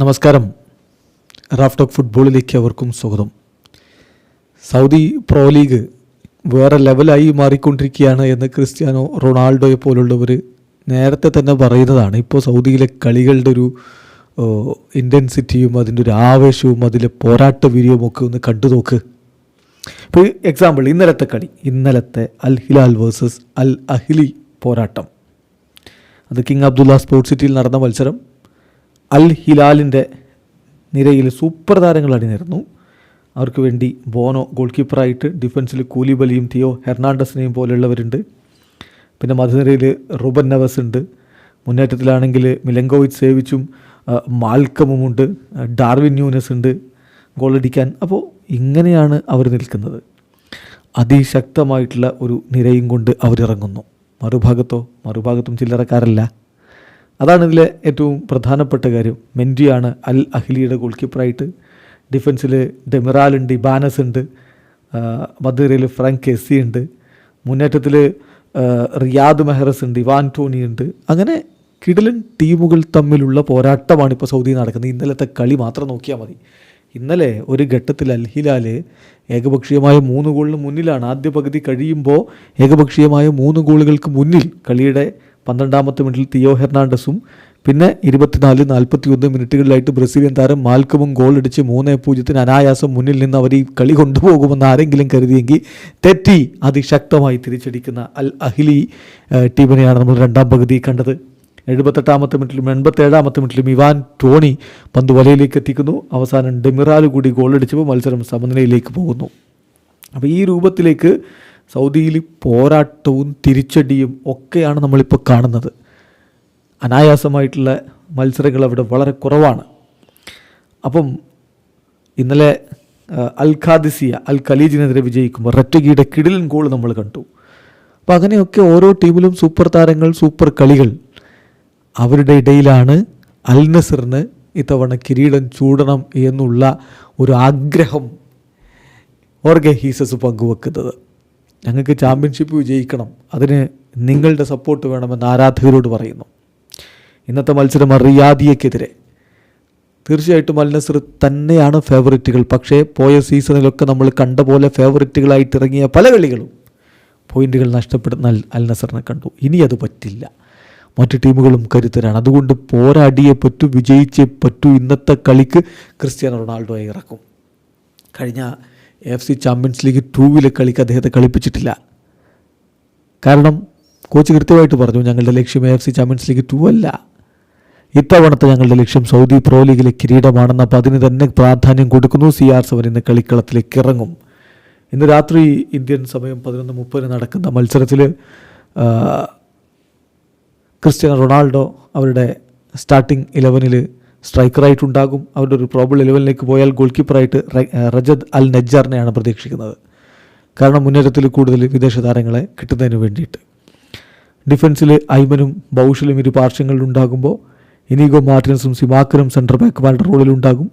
നമസ്കാരം. Raf talk ഫുട്ബോളിലേക്ക് അവർക്കും സ്വാഗതം. സൗദി പ്രോ ലീഗ് വേറെ ലെവലായി മാറിക്കൊണ്ടിരിക്കുകയാണ് എന്ന് ക്രിസ്ത്യാനോ റൊണാൾഡോയെ പോലുള്ളവർ നേരത്തെ തന്നെ പറയുന്നതാണ്. ഇപ്പോൾ സൗദിയിലെ കളികളുടെ ഒരു ഇന്റൻസിറ്റിയും അതിന്റെ ഒരു ആവേശവും അതിലെ പോരാട്ട വീര്യവും ഒക്കെ ഒന്ന് കണ്ടു നോക്ക്. ഇപ്പോൾ എക്സാമ്പിൾ ഇന്നലത്തെ കളി ഇന്നലത്തെ Al Hilal versus Al Ahli പോരാട്ടം. അത് കിങ് അബ്ദുള്ള സ്പോർട്സ് സിറ്റിയിൽ നടന്ന മത്സരം. അൽ ഹിലാലിന്റെ നിരയിൽ സൂപ്പർ താരങ്ങൾ അണിനിരുന്നു. അവർക്ക് വേണ്ടി ബോനോ ഗോൾ കീപ്പറായിട്ട് ഡിഫൻസിൽ കൂലിബലിയും തിയോ ഹെർണാണ്ടസിനെയും പോലെയുള്ളവരുണ്ട്. പിന്നെ മധുനിരയിൽ റുബൻ നവസ് ഉണ്ട്. മുന്നേറ്റത്തിലാണെങ്കിൽ മിലങ്കോവിച്ച് സേവിച്ചും മാൽക്കമുമുണ്ട് ഡാർവിൻ ന്യൂനസ് ഉണ്ട്. ഗോളടിക്കാൻ. അപ്പോൾ ഇങ്ങനെയാണ് അവർ നിൽക്കുന്നത്. അതിശക്തമായിട്ടുള്ള ഒരു നിരയും കൊണ്ട് അവരിറങ്ങുന്നു. മറുഭാഗത്തോ മറുഭാഗത്തും ചില്ലറക്കാരല്ല. അതാണ് ഇതിലെ ഏറ്റവും പ്രധാനപ്പെട്ട കാര്യം. മെൻഡിയാണ് അൽ അഹ്ലിയുടെ ഗോൾ കീപ്പറായിട്ട് ഡിഫൻസിൽ ഡെമിറാലുണ്ട് ഇബാനസ് ഉണ്ട് മധുരയിൽ ഫ്രാങ്ക് കെസി ഉണ്ട് മുന്നേറ്റത്തിൽ റിയാദ് മെഹറസ് ഉണ്ട് ഇവാൻ ടോണി ഉണ്ട് അങ്ങനെ കിടിലൻ ടീമുകൾ തമ്മിലുള്ള പോരാട്ടമാണ് ഇപ്പോൾ സൗദി നടക്കുന്നത്. ഇന്നലത്തെ കളി മാത്രം നോക്കിയാൽ മതി. ഇന്നലെ ഒരു ഘട്ടത്തിൽ അൽഹിലാൽ ഏകപക്ഷീയമായ മൂന്ന് ഗോളിന് മുന്നിലാണ്. ആദ്യ പകുതി കഴിയുമ്പോൾ ഏകപക്ഷീയമായ മൂന്ന് ഗോളുകൾക്ക് മുന്നിൽ കളിയുടെ പന്ത്രണ്ടാമത്തെ മിനിറ്റിൽ തിയോ ഹെർണാണ്ടസും പിന്നെ ഇരുപത്തിനാല് നാൽപ്പത്തി ഒന്ന് മിനിറ്റുകളിലായിട്ട് ബ്രസീലിയൻ താരം മാൽക്കമും ഗോൾ അടിച്ച് മൂന്ന് പൂജ്യത്തിന് അനായാസം മുന്നിൽ നിന്ന് അവർ ഈ കളി കൊണ്ടുപോകുമെന്ന് ആരെങ്കിലും കരുതിയെങ്കിൽ തെറ്റി അതിശക്തമായി തിരിച്ചടിക്കുന്ന അൽ അഹ്ലി ടീമിനെയാണ് നമ്മൾ രണ്ടാം പകുതി കണ്ടത്. എഴുപത്തെട്ടാമത്തെ മിനിറ്റിലും എൺപത്തേഴാമത്തെ മിനിറ്റിലും ഇവാൻ ടോണി പന്ത് വലയിലേക്ക് എത്തിക്കുന്നു. അവസാനം ഡെമിറാൽ കൂടി ഗോൾ അടിച്ചപ്പോൾ മത്സരം സമനിലയിലേക്ക് പോകുന്നു. അപ്പോൾ ഈ രൂപത്തിലേക്ക് സൗദിയിൽ പോരാട്ടവും തിരിച്ചടിയും ഒക്കെയാണ് നമ്മളിപ്പോൾ കാണുന്നത്. അനായാസമായിട്ടുള്ള മത്സരങ്ങൾ അവിടെ വളരെ കുറവാണ്. അപ്പം ഇന്നലെ അൽ ഖാദിസിയ അൽ ഖലീജിനെതിരെ വിജയിക്കുമ്പോൾ ററ്റഗിയുടെ കിടിലൻ ഗോൾ നമ്മൾ കണ്ടു. അപ്പോൾ അങ്ങനെയൊക്കെ ഓരോ ടീമിലും സൂപ്പർ താരങ്ങൾ സൂപ്പർ കളികൾ. അവരുടെ ഇടയിലാണ് അൽ നസറിന് ഇത്തവണ കിരീടം ചൂടണം എന്നുള്ള ഒരു ആഗ്രഹം ഓർഗെ ഹീസസ് പങ്കുവെക്കുന്നത്. ഞങ്ങൾക്ക് ചാമ്പ്യൻഷിപ്പ് വിജയിക്കണം. അതിന് നിങ്ങളുടെ സപ്പോർട്ട് വേണമെന്ന് ആരാധകരോട് പറയുന്നു. ഇന്നത്തെ മത്സരം റിയാദിയക്കെതിരെ. തീർച്ചയായിട്ടും അൽ നസർ തന്നെയാണ് ഫേവററ്റുകൾ പക്ഷേ പോയ സീസണിലൊക്കെ നമ്മൾ കണ്ട പോലെ ഫേവററ്റുകളായിട്ട് ഇറങ്ങിയ പല കളികളും പോയിന്റുകൾ നഷ്ടപ്പെടുന്ന അൽ- നസറിനെ കണ്ടു. ഇനി അത് പറ്റില്ല. മറ്റു ടീമുകളും കരുത്തരാണ്. അതുകൊണ്ട് പോരാടിയേ പറ്റൂ വിജയിച്ചേ പറ്റൂ. ഇന്നത്തെ കളിക്ക് ക്രിസ്ത്യാനോ റൊണാൾഡോയെ ഇറക്കും. കഴിഞ്ഞ എഫ് സി ചാമ്പ്യൻസ് ലീഗ് ടൂവിലെ കളിക്ക് അദ്ദേഹത്തെ കളിപ്പിച്ചിട്ടില്ല. കാരണം കോച്ച് കൃത്യമായിട്ട് പറഞ്ഞു ഞങ്ങളുടെ ലക്ഷ്യം F C Champions League two അല്ല ഇത്തവണത്തെ ഞങ്ങളുടെ ലക്ഷ്യം സൗദി പ്രോ ലീഗിലെ കിരീടമാണെന്ന് അപ്പോൾ അതിന് തന്നെ പ്രാധാന്യം കൊടുക്കുന്നു. സി ആർ സെവൻ ഇന്ന് കളിക്കളത്തിലേക്ക് ഇറങ്ങും. ഇന്ന് രാത്രി ഇന്ത്യൻ സമയം പതിനൊന്ന് മുപ്പതിന് നടക്കുന്ന മത്സരത്തിൽ ക്രിസ്ത്യാനോ റൊണാൾഡോ അവരുടെ സ്റ്റാർട്ടിംഗ് ഇലവനിൽ സ്ട്രൈക്കറായിട്ടുണ്ടാകും. അവരുടെ ഒരു പ്രോബിൾ ഇലവനിലേക്ക് പോയാൽ ഗോൾ കീപ്പറായിട്ട് റജദ് അൽ നജ്ജാറിനെയാണ് പ്രതീക്ഷിക്കുന്നത്. കാരണം മുന്നേറ്റത്തിൽ കൂടുതൽ വിദേശ താരങ്ങളെ കിട്ടുന്നതിന് വേണ്ടിയിട്ട്. ഡിഫൻസിൽ ഐമനും ബൗഷലും ഇരു പാർശ്വങ്ങളിലുണ്ടാകുമ്പോൾ ഇനീഗോ മാർട്ടിൻസും സിമാക്കനും സെൻട്രൽ ബാക്കുമാരുടെ റോളിലുണ്ടാകും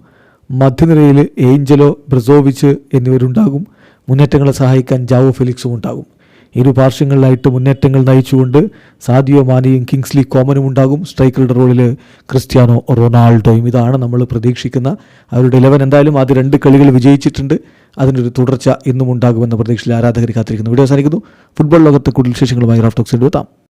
മധ്യനിരയിൽ ഏഞ്ചലോ ബ്രസോവിച്ച് എന്നിവരുണ്ടാകും. മുന്നേറ്റങ്ങളെ സഹായിക്കാൻ ജാവോ ഫെലിക്സും ഉണ്ടാകും. ഇരു പാർശ്വങ്ങളിലായിട്ട് മുന്നേറ്റങ്ങൾ നയിച്ചുകൊണ്ട് സാദിയോ മാനിയും കിങ്സ്ലി കോമനും ഉണ്ടാകും. സ്ട്രൈക്കറുടെ റോളിൽ ക്രിസ്ത്യാനോ റൊണാൾഡോയും. ഇതാണ് നമ്മൾ പ്രതീക്ഷിക്കുന്ന അവരുടെ ഇലവൻ എന്തായാലും ആദ്യ രണ്ട് കളികൾ വിജയിച്ചിട്ടുണ്ട്. അതിനൊരു തുടർച്ച ഇന്നും ഉണ്ടാകുമെന്ന പ്രതീക്ഷയിൽ ആരാധകർ കാത്തിരിക്കുന്നു. വീഡിയോ അവസാനിക്കുന്നു. ഫുട്ബോൾ ലോകത്ത് കൂടുതൽ വിശേഷങ്ങളുമായി റാഫ്റ്റോക്സ് എത്താം.